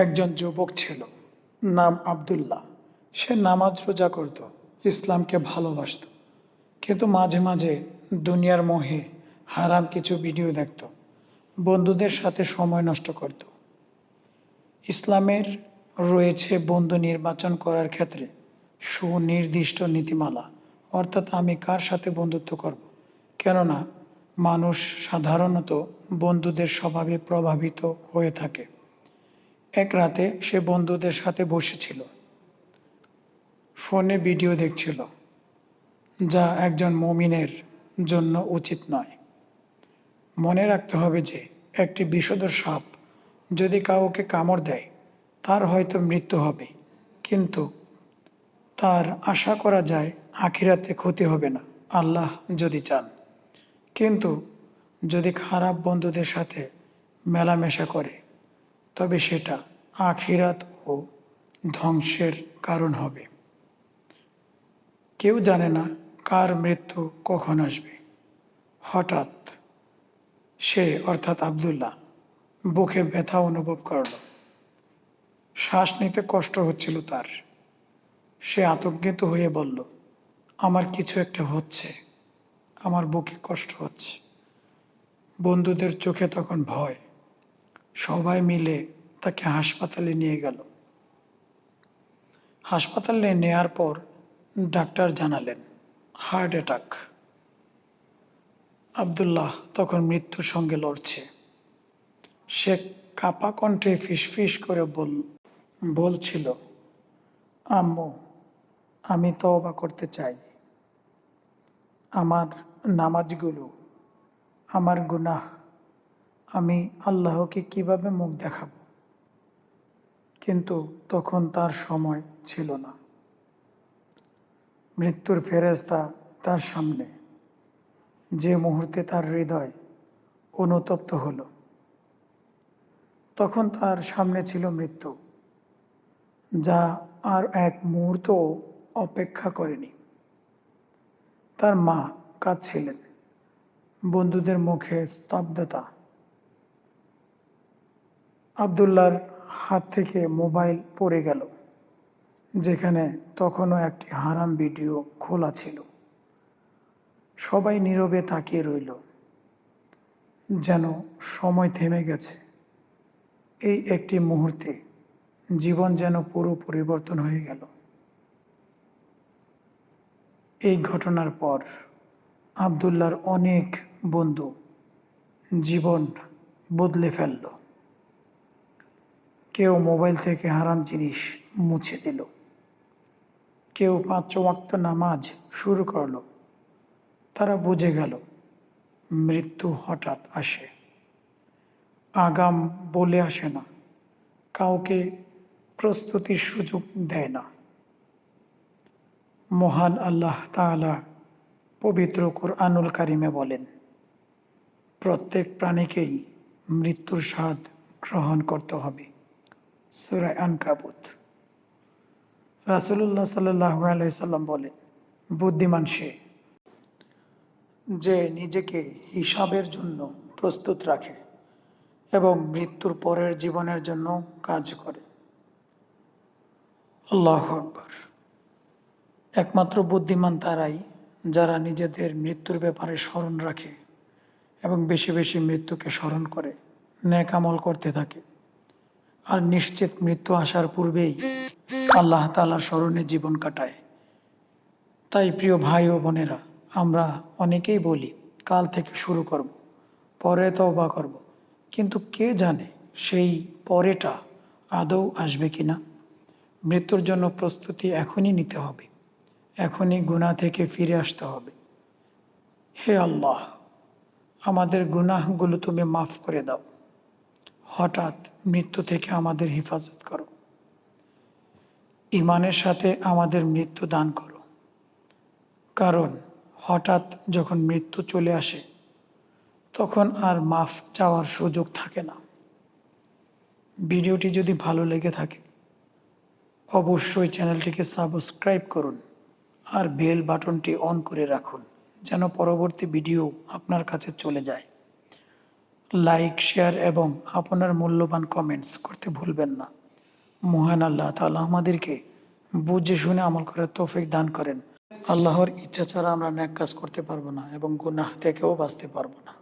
একজন যুবক ছিল, নাম আব্দুল্লাহ। সে নামাজ রোজা করত, ইসলামকে ভালোবাসত। কিন্তু মাঝে মাঝে দুনিয়ার মোহে হারাম কিছু ভিডিও দেখত, বন্ধুদের সাথে সময় নষ্ট করত। ইসলামের রয়েছে বন্ধু নির্বাচন করার ক্ষেত্রে সুনির্দিষ্ট নীতিমালা, অর্থাৎ আমি কার সাথে বন্ধুত্ব করব? কেননা, মানুষ সাধারণত বন্ধুদের স্বভাবে প্রভাবিত হয়ে থাকে। এক রাতে সে বন্ধুদের সাথে বসেছিল। ফোনে ভিডিও দেখছিল, যা একজন মমিনের জন্য উচিত নয়। মনে রাখতে হবে যে, একটি বিষধর সাপ যদি কাউকে কামড় দেয়, তার হয়তো মৃত্যু হবে, কিন্তু তার আশা করা যায় আখিরাতে ক্ষতি হবে না, আল্লাহ যদি চান। কিন্তু যদি খারাপ বন্ধুদের সাথে মেলামেশা করে তবে সেটা আখিরাত ও ধ্বংসের কারণ হবে। কেউ জানে না কার মৃত্যু কখন আসবে। হঠাৎ সে, অর্থাৎ আবদুল্লাহ, বুকে ব্যথা অনুভব করল। শ্বাস নিতে কষ্ট হচ্ছিল তার। সে আতঙ্কিত হয়ে বলল, আমার কিছু একটা হচ্ছে। আমার বুকে কষ্ট হচ্ছে। বন্ধুদের চোখে তখন ভয়। সবাই মিলে তাকে হাসপাতালে নিয়ে গেল। হাসপাতালে নেয়ার পর ডাক্তার জানালেন, হার্ট অ্যাটাক। আবদুল্লাহ তখন মৃত্যুর সঙ্গে লড়ছে। সে কাপা কণ্ঠে ফিসফিস করে বল, বলছিল, আম্মু, আমি তওবা করতে চাই। আমার নামাজগুলো, আমার গুনাহ আমি আল্লাহকে কীভাবে মুখ দেখাবো? কিন্তু তখন তার সময় ছিল না। মৃত্যুর ফেরেস্তা তার সামনে। যে মুহূর্তে তার হৃদয় অনুতপ্ত হল, তখন তার সামনে ছিল মৃত্যু, যা আর এক মুহূর্ত অপেক্ষা করেনি। তার মা কাঁদছিলেন। বন্ধুদের মুখে স্তব্ধতা আবদুল্লার হাত থেকে মোবাইল পড়ে গেল, যেখানে তখনও একটি হারাম ভিডিও খোলা ছিল। সবাই নীরবে তাকিয়ে রইল, যেন সময় থেমে গেছে। এই একটি মুহূর্তে জীবন যেন পুরো পরিবর্তন হয়ে গেল। এই ঘটনার পর আবদুল্লার অনেক বন্ধু জীবন বদলে ফেলল। কেউ মোবাইল থেকে হারাম জিনিস মুছে দিল। কেউ পাঁচ ওয়াক্ত নামাজ শুরু করল। তারা বুঝে গেল, মৃত্যু হঠাৎ আসে। আগাম বলে আসে না, কাউকে প্রস্তুতির সুযোগ দেয় না। মহান আল্লাহ তাআলা পবিত্র কোরআনুল কারিমে বলেন, প্রত্যেক প্রাণীকেই মৃত্যুর স্বাদ গ্রহণ করতে হবে। সুরায় আনকাবুত। রাসুল্লাহ সাল্লাহ আলাইসাল্লাম বলেন, বুদ্ধিমান সে যে নিজেকে হিসাবের জন্য প্রস্তুত রাখে এবং মৃত্যুর পরের জীবনের জন্য কাজ করে। আল্লাহ আকবর। একমাত্র বুদ্ধিমান তারাই যারা নিজেদের মৃত্যুর ব্যাপারে স্মরণ রাখে এবং বেশি বেশি মৃত্যুকে স্মরণ করে, ন্যাক আমল করতে থাকে। আর নিশ্চিত মৃত্যু আসার পূর্বেই আল্লাহ তালার স্মরণে জীবন কাটায় তাই প্রিয় ভাই ও বোনেরা, আমরা অনেকেই বলি, কাল থেকে শুরু করব। পরে তওবা করব। কিন্তু কে জানে সেই পরেটা আদৌ আসবে কি না মৃত্যুর জন্য প্রস্তুতি এখনই নিতে হবে এখনই গুণা থেকে ফিরে আসতে হবে হে আল্লাহ, আমাদের গুনাহগুলো তুমি মাফ করে দাও হঠাৎ মৃত্যু থেকে আমাদের হেফাজত করো। ইমানের সাথে আমাদের মৃত্যু দান করো। কারণ হঠাৎ যখন মৃত্যু চলে আসে, তখন আর মাফ চাওয়ার সুযোগ থাকে না। ভিডিওটি যদি ভালো লেগে থাকে, অবশ্যই চ্যানেলটিকে সাবস্ক্রাইব করুন আর বেল বাটনটি অন করে রাখুন, যেন পরবর্তী ভিডিও আপনার কাছে চলে যায়। লাইক, শেয়ার এবং আপনার মূল্যবান কমেন্টস করতে ভুলবেন না। মহান আল্লাহ তালা আমাদেরকে বুঝে শুনে আমল করার তৌফিক দান করেন। আল্লাহর ইচ্ছা ছাড়া আমরা ন্যাক কাজ করতে পারব না এবং গুনাহ থেকেও বাঁচতে পারব না।